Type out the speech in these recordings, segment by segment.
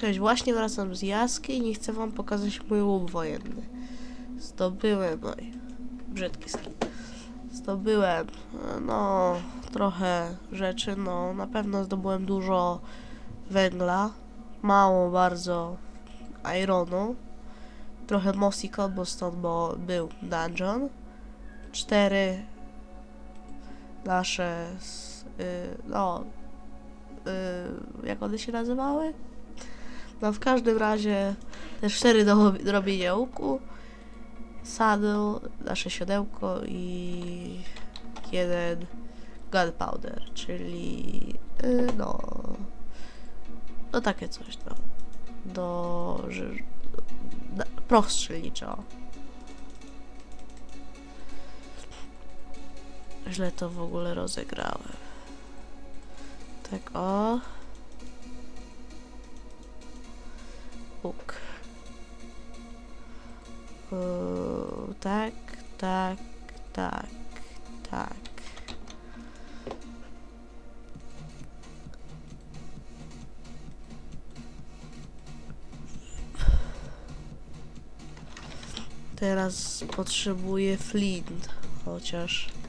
Cześć, właśnie wracam z jaskini i chcę wam pokazać mój łuk wojenny. Zdobyłem, oj, brzydki skin. Zdobyłem, no, trochę rzeczy, no, na pewno zdobyłem dużo węgla, mało bardzo ironu, trochę mossy cobblestone, bo był dungeon, cztery nasze, y, no, y, jak one się nazywały? No w każdym razie też cztery do robienia łuku, saddle, nasze siodełko i jeden gunpowder, czyli y, no no takie coś no do że, na, proch. Źle to w ogóle rozegrałem. Tak o. Łuk. Uuu, tak, tak, tak, tak. Teraz potrzebuję flint, chociaż.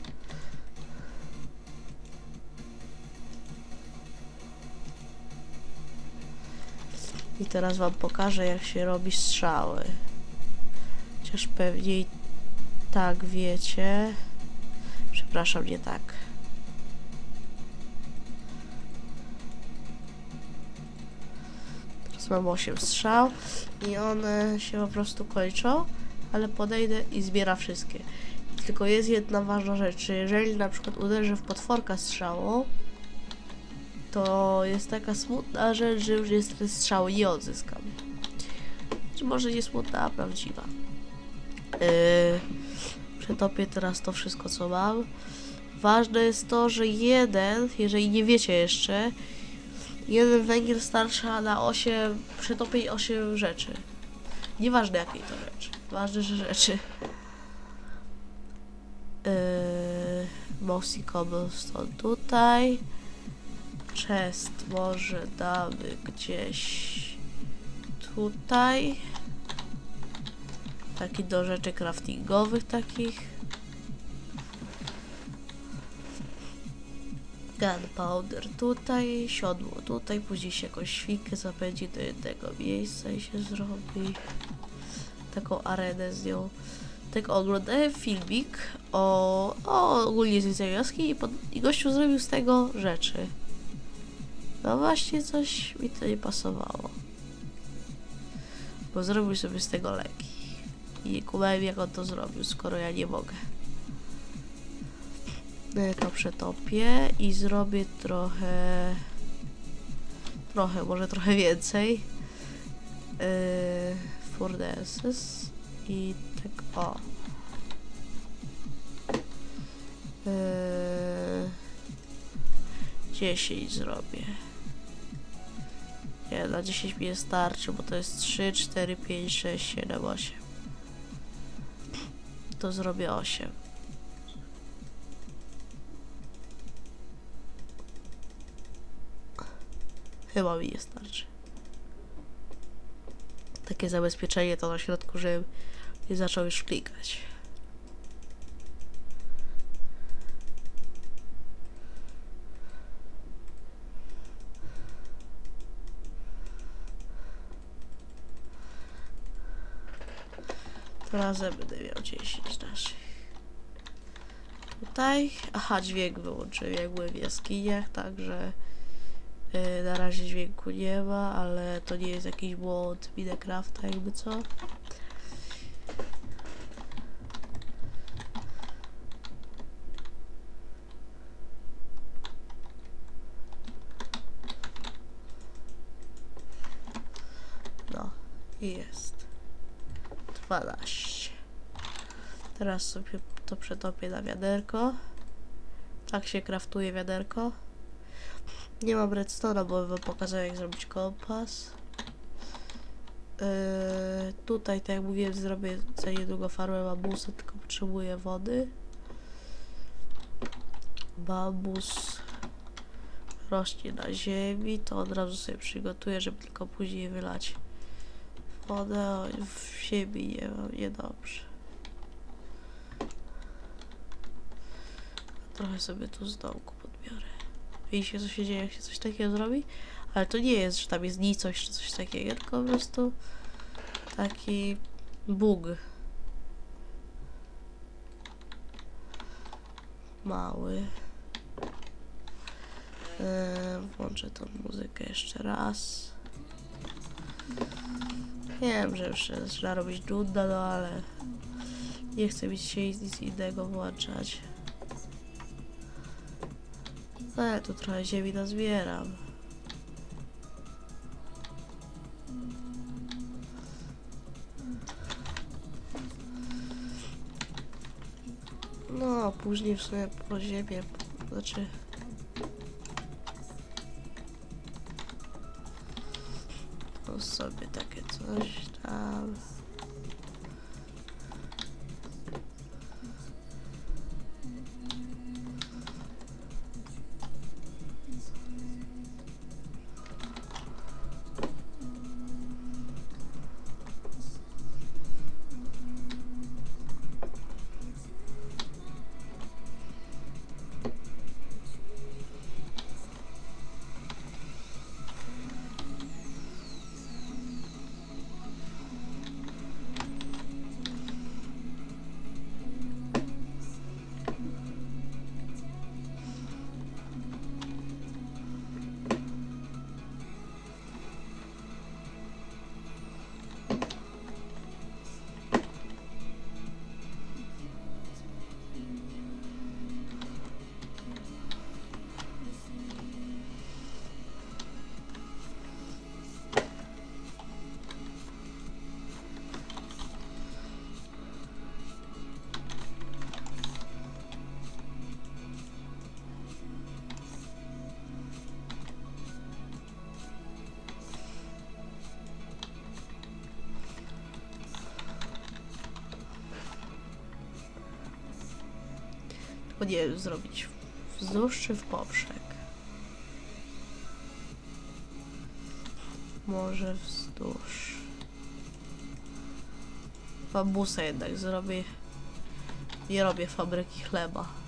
I teraz wam pokażę, jak się robi strzały. Chociaż pewnie i tak wiecie. Przepraszam, nie tak. Teraz mam 8 strzał i one się po prostu kończą, ale podejdę i zbiera wszystkie. Tylko jest jedna ważna rzecz, że jeżeli na przykład uderzę w potworka strzałą, to jest taka smutna rzecz, że już niestety strzały nie odzyskam. Czy może nie smutna, a prawdziwa. Yy, przetopię teraz to wszystko, co mam. Ważne jest to, że jeden, jeżeli nie wiecie jeszcze, jeden węgiel starcza na 8, przetopień 8 rzeczy. Nieważne jakiej to rzeczy. Ważne, że rzeczy. Yy, mossy cobblestone tutaj. Chest może damy gdzieś tutaj. Taki do rzeczy craftingowych takich. Gunpowder tutaj, siodło tutaj, później się jakąś świnkę zapędzi do jednego miejsca i się zrobi taką arenę z nią. Tak oglądałem filmik o, o ogólnie zwiedzaniu jaskini i, pod, i gościu zrobił z tego rzeczy. No właśnie coś mi to nie pasowało. Bo zrobił sobie z tego leki. I nie kumałem jak on to zrobił, skoro ja nie mogę. No ja to przetopię i zrobię trochę... Trochę, może trochę więcej. Yy. I tak o. Yy, 10 zrobię. Nie, na 10 mi nie starczy, bo to jest 3, 4, 5, 6, 7, 8. To zrobię 8. Chyba mi nie starczy. Takie zabezpieczenie to na środku, żebym nie zaczął już klikać. Razem będę miał 10 naszych. Tutaj, aha, dźwięk wyłączyłem, byłem w jaskiniach, także yy, na razie dźwięku nie ma, ale to nie jest jakiś błąd Minecrafta, jakby co. No, jest. 12. Teraz sobie to przetopię na wiaderko. Tak się kraftuje wiaderko. Nie mam redstone'a, bo wam pokazałem jak zrobić kompas. Yy, tutaj, tak jak mówiłem, zrobię za niedługo farmę bambusa, tylko potrzebuję wody. Bambus rośnie na ziemi, to od razu sobie przygotuję, żeby tylko później wylać wodę. W ziemi nie mam, niedobrze. Trochę sobie tu z domku podbiorę. Widzicie, co się dzieje, jak się coś takiego zrobi? Ale to nie jest, że tam jest nicość czy coś takiego, tylko po prostu taki bóg. Mały. Eee, włączę tą muzykę jeszcze raz. Wiem, że już zaczyna robić nudna, no ale nie chcę mi się nic innego włączać. Ale tu trochę ziemi nazbieram. No, później w sumie po ziemię, znaczy... To sobie takie coś tam... Wiem, zrobić wzdłuż czy w poprzek. Może wzdłuż. Bambusa jednak zrobię. Nie robię fabryki chleba.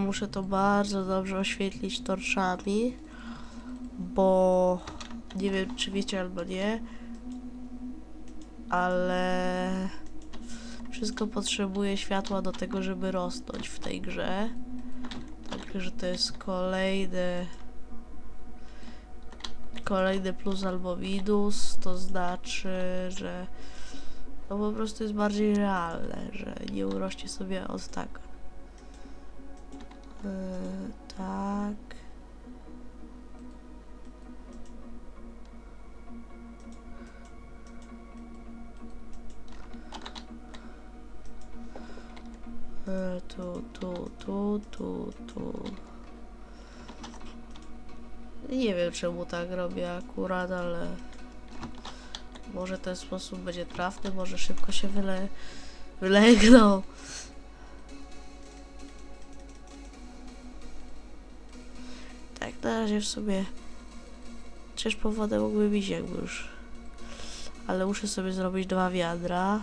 Muszę to bardzo dobrze oświetlić torczami, bo nie wiem czy wiecie albo nie, ale wszystko potrzebuje światła do tego, żeby rosnąć w tej grze. Także to jest kolejny kolejny plus albo minus, to znaczy, że no po prostu jest bardziej realne, że nie urośnie sobie od tak. Yy, tak. Yy, tu, tu, tu, tu, tu. Nie wiem czemu tak robię akurat, ale może ten sposób będzie trafny, może szybko się wyle... wylegną. Tak, na razie w sobie przecież po wodę mógłby iść jakby już. Ale muszę sobie zrobić dwa wiadra.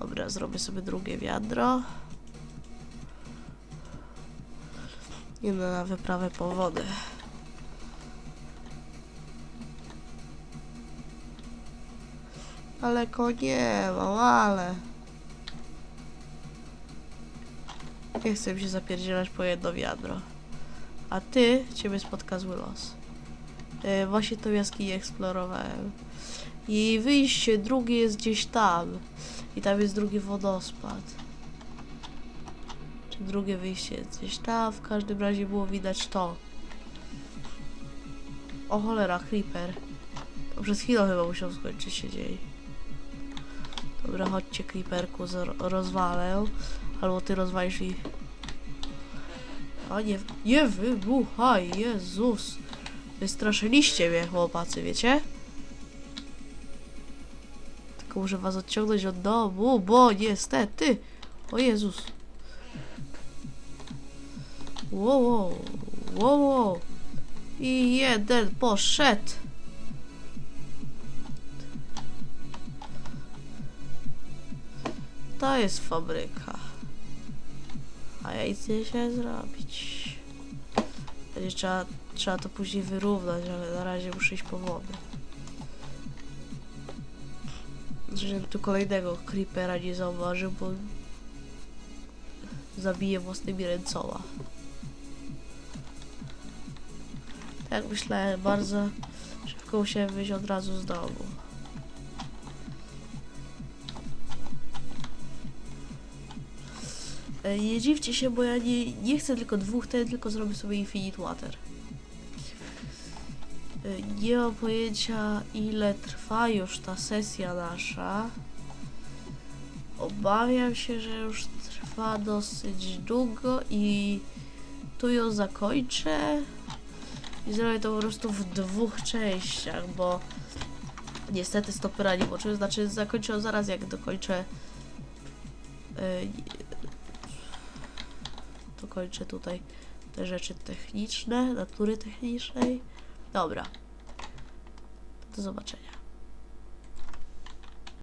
Dobra, zrobię sobie drugie wiadro. Idę na wyprawę po wodę. Daleko nie mam, ale... Nie chcę się zapierdzielać po jedno wiadro. A ty, ciebie spotka zły los. E, właśnie tą jaskinię eksplorowałem. I wyjście drugie jest gdzieś tam. I tam jest drugi wodospad. Czy drugie wyjście jest gdzieś tam. W każdym razie było widać to. O cholera, creeper. To przez chwilę chyba musiał skończyć się dzień. Dobra, chodźcie creeperku, rozwalę. Albo ty rozwalisz i... A nie, nie wybuchaj, Jezus. Wystraszyliście mnie, chłopacy, wiecie? Tylko muszę was odciągnąć od domu, bo niestety... O Jezus. Wow, wow, wow, wow. I jeden poszedł. To jest fabryka. A ja nic chciałem zrobić. Będzie trzeba, trzeba to później wyrównać, ale na razie muszę iść po wodę. Żebym tu kolejnego creepera nie zauważył, bo zabiję własnymi ręcoma. Tak myślałem, bardzo szybko musiałem wyjść od razu z domu. Nie dziwcie się, bo ja nie, nie chcę tylko dwóch ten, tylko zrobię sobie Infinite Water. E, Nie mam pojęcia ile trwa już ta sesja nasza. Obawiam się, że już trwa dosyć długo i tu ją zakończę. I zrobię to po prostu w dwóch częściach, bo niestety stopera nie włączyłem. Znaczy zakończę zaraz jak dokończę yy, dokończę tutaj te rzeczy techniczne, natury technicznej. Dobra. Do zobaczenia.